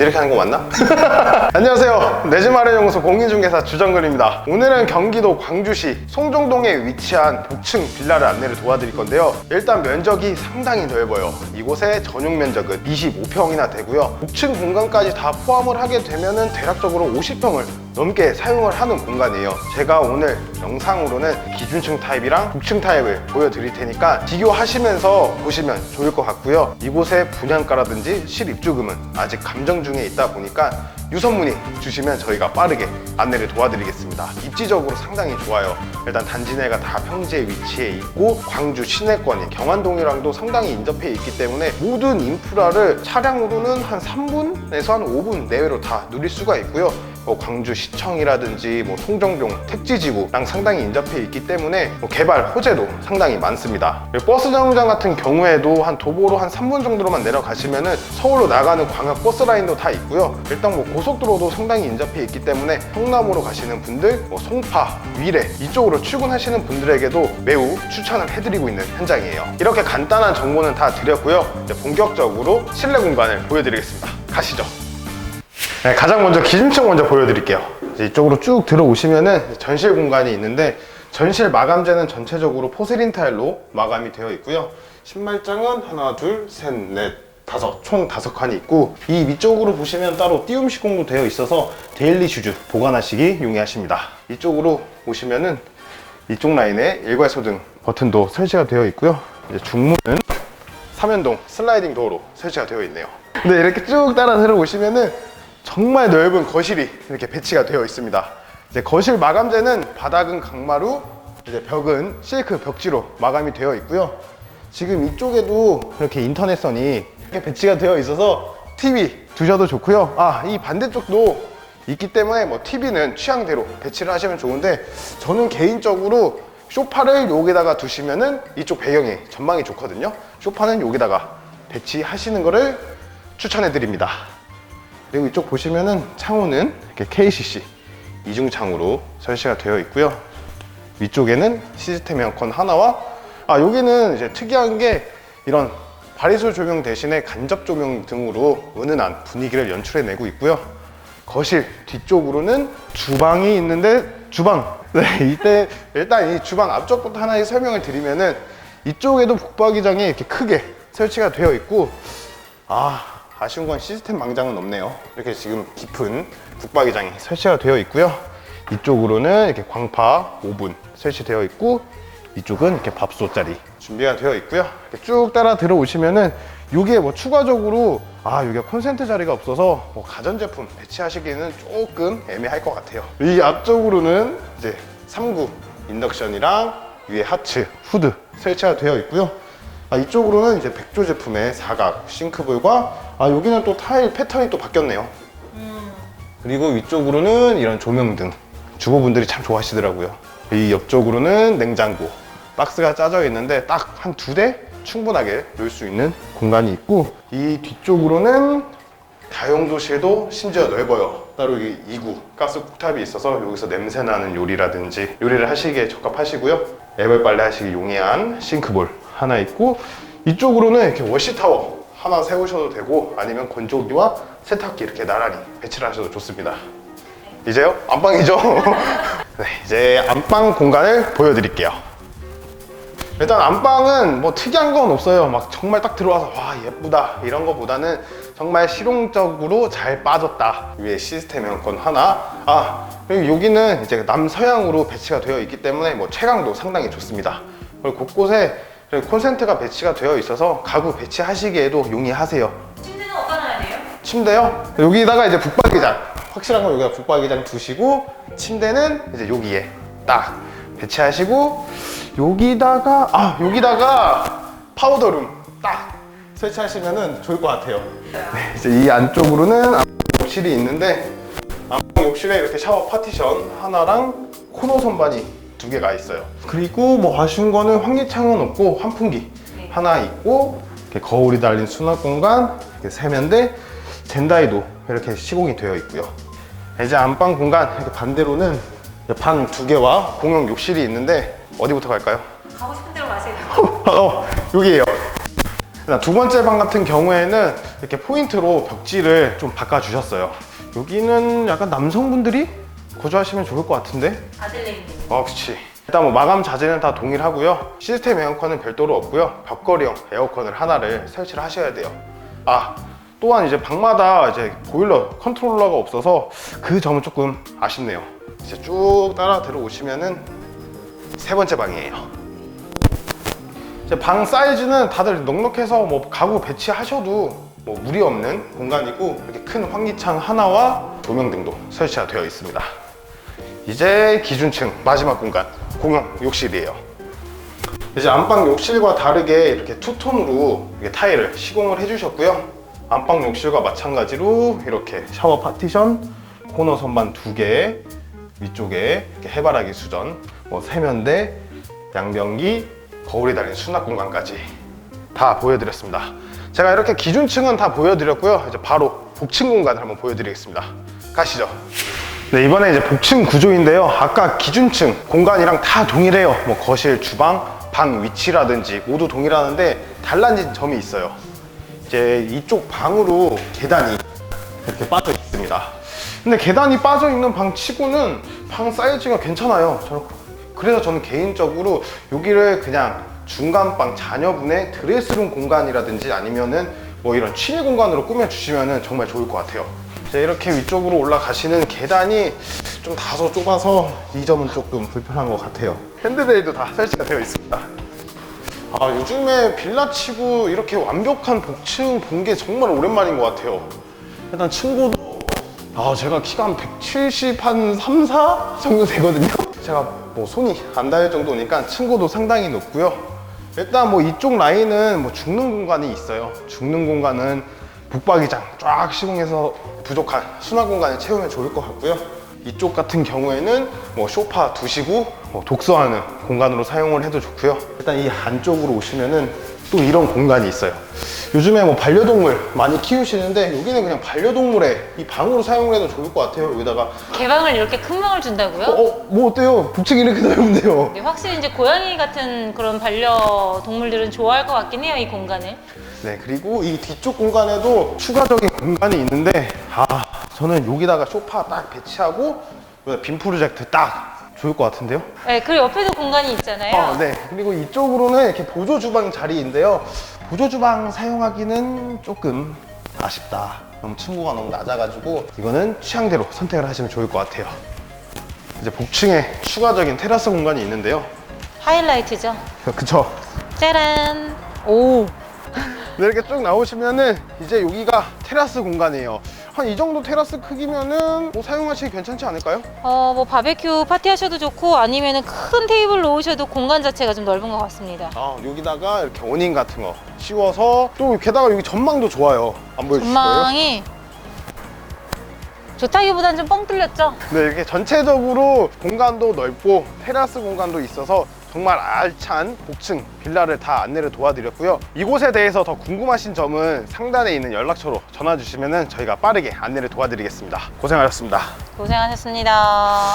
이렇게 하는 거 맞나? 안녕하세요. 내집 마련 연구소 공인중개사 주정근입니다. 오늘은 경기도 광주시 송정동에 위치한 복층 빌라를 안내를 도와드릴 건데요. 일단 면적이 상당히 넓어요. 이곳의 전용 면적은 25평이나 되고요. 복층 공간까지 다 포함을 하게 되면 은 대략적으로 50평을 넘게 사용을 하는 공간이에요. 제가 오늘 영상으로는 기준층 타입이랑 복층 타입을 보여드릴 테니까 비교하시면서 보시면 좋을 것 같고요. 이곳의 분양가라든지 실입주금은 아직 감정 중에 있다 보니까 유선 문의 주시면 저희가 빠르게 안내를 도와드리겠습니다. 입지적으로 상당히 좋아요. 일단 단지 내가 다 평지에 위치해 있고 광주 시내권이 경안동이랑도 상당히 인접해 있기 때문에 모든 인프라를 차량으로는 한 3분에서 한 5분 내외로 다 누릴 수가 있고요. 뭐 광주 시청이라든지 뭐 송정동 택지지구랑 상당히 인접해 있기 때문에 뭐 개발 호재도 상당히 많습니다. 버스 정류장 같은 경우에도 한 도보로 한 3분 정도로만 내려가시면은 서울로 나가는 광역 버스 라인도 다 있고요. 일단 뭐 고속도로도 상당히 인접해 있기 때문에 성남으로 가시는 분들, 뭐 송파, 위례 이쪽으로 출근하시는 분들에게도 매우 추천을 해드리고 있는 현장이에요. 이렇게 간단한 정보는 다 드렸고요. 본격적으로 실내 공간을 보여드리겠습니다. 가시죠. 네, 가장 먼저 기준층 먼저 보여드릴게요. 이쪽으로 쭉 들어오시면은 전실 공간이 있는데 전실 마감재는 전체적으로 포세린 타일로 마감이 되어 있고요. 신발장은 하나, 둘, 셋, 넷, 다섯, 총 다섯 칸이 있고 이 위쪽으로 보시면 따로 띄움 시공도 되어 있어서 데일리 슈즈 보관하시기 용이하십니다. 이쪽으로 오시면은 이쪽 라인에 일괄 소등 버튼도 설치가 되어 있고요. 이제 중문은 삼연동 슬라이딩 도어로 설치가 되어 있네요. 근데 이렇게 쭉 따라 들어오시면은 정말 넓은 거실이 이렇게 배치가 되어 있습니다. 이제 거실 마감재는 바닥은 강마루, 이제 벽은 실크 벽지로 마감이 되어 있고요. 지금 이쪽에도 이렇게 인터넷선이 이렇게 배치가 되어 있어서 TV 두셔도 좋고요. 아, 이 반대쪽도 있기 때문에 뭐 TV는 취향대로 배치를 하시면 좋은데 저는 개인적으로 쇼파를 여기다가 두시면은 이쪽 배경이 전망이 좋거든요. 쇼파는 여기다가 배치하시는 거를 추천해 드립니다. 그리고 이쪽 보시면은 창호는 이렇게 KCC 이중창으로 설치가 되어 있고요. 위쪽에는 시스템 에어컨 하나와 아 여기는 이제 특이한 게 이런 바리솔 조명 대신에 간접 조명 등으로 은은한 분위기를 연출해내고 있고요. 거실 뒤쪽으로는 주방이 있는데 주방 네 이때 일단 이 주방 앞쪽부터 하나의 설명을 드리면은 이쪽에도 북박이장이 이렇게 크게 설치가 되어 있고 아 아쉬운 건 시스템 망장은 없네요. 이렇게 지금 깊은 북박이장이 설치가 되어 있고요. 이쪽으로는 이렇게 광파 오븐 설치되어 있고 이쪽은 이렇게 밥솥 자리 준비가 되어 있고요. 이렇게 쭉 따라 들어오시면은 이게 뭐 추가적으로 아 이게 콘센트 자리가 없어서 뭐 가전제품 배치하시기에는 조금 애매할 것 같아요. 이 앞쪽으로는 이제 3구 인덕션이랑 위에 하츠 후드 설치가 되어 있고요 아, 이쪽으로는 이제 백조 제품의 사각 싱크볼과 아 여기는 또 타일 패턴이 또 바뀌었네요. 그리고 위쪽으로는 이런 조명등 주부분들이 참 좋아하시더라고요. 이 옆쪽으로는 냉장고 박스가 짜져 있는데 딱 한 두 대 충분하게 놓을 수 있는 공간이 있고 이 뒤쪽으로는 다용도실도 심지어 넓어요. 따로 이 2구 가스 쿡탑이 있어서 여기서 냄새 나는 요리라든지 요리를 하시기에 적합하시고요. 애벌 빨래 하시기 용이한 싱크볼 하나 있고 이쪽으로는 이렇게 워시타워 하나 세우셔도 되고 아니면 건조기와 세탁기 이렇게 나란히 배치를 하셔도 좋습니다 이제요? 안방이죠? 네, 이제 안방 공간을 보여드릴게요 일단 안방은 뭐 특이한 건 없어요. 막 정말 딱 들어와서 와 예쁘다 이런 거보다는 정말 실용적으로 잘 빠졌다. 위에 시스템 에어컨 하나. 아 그리고 여기는 이제 남서향으로 배치가 되어 있기 때문에 뭐 채광도 상당히 좋습니다. 그리고 곳곳에 콘센트가 배치가 되어 있어서 가구 배치하시기에도 용이하세요. 침대는 어디다 놔야 돼요? 침대요? 여기다가 이제 북박이장 확실한 건 여기다 북박이장 두시고 침대는 이제 여기에 딱 배치하시고 여기다가 아 여기다가 파우더룸 딱 설치하시면은 좋을 것 같아요. 네, 이제 이 안쪽으로는 욕실이 있는데 욕실에 이렇게 샤워 파티션 하나랑 코너 선반이 두 개가 있어요. 그리고 뭐 아쉬운 거는 환기창은 없고 환풍기 네. 하나 있고 이렇게 거울이 달린 수납 공간 이렇게 세면대 젠다이도 이렇게 시공이 되어 있고요. 이제 안방 공간 이렇게 반대로는 방 두 개와 공용 욕실이 있는데 어디부터 갈까요? 가고 싶은 대로 가세요. 어, 여기에요. 두 번째 방 같은 경우에는 이렇게 포인트로 벽지를 좀 바꿔주셨어요. 여기는 약간 남성분들이 거주하시면 좋을 것 같은데? 아들네임. 어, 그치. 일단 뭐 마감 자재는 다 동일하고요. 시스템 에어컨은 별도로 없고요. 벽걸이형 에어컨을 하나를 설치를 하셔야 돼요. 아, 또한 이제 방마다 이제 보일러 컨트롤러가 없어서 그 점은 조금 아쉽네요. 이제 쭉 따라 들어오시면은 세 번째 방이에요. 이제 방 사이즈는 다들 넉넉해서 뭐 가구 배치하셔도 뭐 무리 없는 공간이고 이렇게 큰 환기창 하나와 조명 등도 설치가 되어 있습니다. 이제 기준층 마지막 공간 공용 욕실이에요. 이제 안방 욕실과 다르게 이렇게 투톤으로 이렇게 타일을 시공을 해주셨고요. 안방 욕실과 마찬가지로 이렇게 샤워 파티션, 코너 선반 두 개, 위쪽에 해바라기 수전, 뭐 세면대, 양변기, 거울이 달린 수납 공간까지 다 보여드렸습니다. 제가 이렇게 기준층은 다 보여드렸고요. 이제 바로 복층 공간을 한번 보여드리겠습니다. 가시죠. 네, 이번에 이제 복층 구조인데요. 아까 기준층 공간이랑 다 동일해요. 뭐 거실, 주방, 방 위치라든지 모두 동일하는데 달라진 점이 있어요. 이제 이쪽 방으로 계단이 이렇게 빠져 있습니다. 근데 계단이 빠져 있는 방 치고는 방 사이즈가 괜찮아요. 그래서 저는 개인적으로 여기를 그냥 중간방 자녀분의 드레스룸 공간이라든지 아니면은 뭐 이런 취미 공간으로 꾸며 주시면은 정말 좋을 것 같아요. 이제 이렇게 위쪽으로 올라가시는 계단이 좀 다소 좁아서 이 점은 조금 불편한 것 같아요. 핸드레일도 다 설치가 되어 있습니다. 아 요즘에 빌라치고 이렇게 완벽한 복층 본 게 정말 오랜만인 것 같아요. 일단 층고도 아 제가 키가 한 170, 한 3, 4 정도 되거든요. 제가 뭐 손이 안 닿을 정도니까 층고도 상당히 높고요. 일단 뭐 이쪽 라인은 뭐 죽는 공간이 있어요. 죽는 공간은 북박이장 쫙 시공해서 부족한 수납 공간을 채우면 좋을 것 같고요. 이쪽 같은 경우에는 뭐 소파 두시고 뭐 독서하는 공간으로 사용을 해도 좋고요. 일단 이 안쪽으로 오시면은 또 이런 공간이 있어요. 요즘에 뭐 반려동물 많이 키우시는데 여기는 그냥 반려동물의 이 방으로 사용을 해도 좋을 것 같아요. 여기다가 개방을 이렇게 큰 방을 준다고요? 어, 어, 뭐 어때요? 북측 이렇게 넓은데요. 네, 확실히 이제 고양이 같은 그런 반려 동물들은 좋아할 것 같긴 해요, 이 공간을. 네, 그리고 이 뒤쪽 공간에도 추가적인 공간이 있는데, 아, 저는 여기다가 소파 딱 배치하고, 여기다 빔 프로젝트 딱 좋을 것 같은데요? 네, 그리고 옆에도 공간이 있잖아요. 아, 네. 그리고 이쪽으로는 이렇게 보조 주방 자리인데요. 보조 주방 사용하기는 조금 아쉽다. 너무 층고가 너무 낮아가지고, 이거는 취향대로 선택을 하시면 좋을 것 같아요. 이제 복층에 추가적인 테라스 공간이 있는데요. 하이라이트죠. 그쵸? 짜란. 오. 네, 이렇게 쭉 나오시면은 이제 여기가 테라스 공간이에요. 한 이 정도 테라스 크기면은 뭐 사용하시기 괜찮지 않을까요? 어, 뭐 바베큐 파티 하셔도 좋고 아니면은 큰 테이블 놓으셔도 공간 자체가 좀 넓은 것 같습니다. 아 여기다가 이렇게 어닝 같은 거 씌워서 또 게다가 여기 전망도 좋아요. 안 보여주실 거예요? 전망이 좋다기보단 좀 뻥 뚫렸죠? 네 이렇게 전체적으로 공간도 넓고 테라스 공간도 있어서 정말 알찬 복층 빌라를 다 안내를 도와드렸고요. 이곳에 대해서 더 궁금하신 점은 상단에 있는 연락처로 전화 주시면 저희가 빠르게 안내를 도와드리겠습니다. 고생하셨습니다. 고생하셨습니다.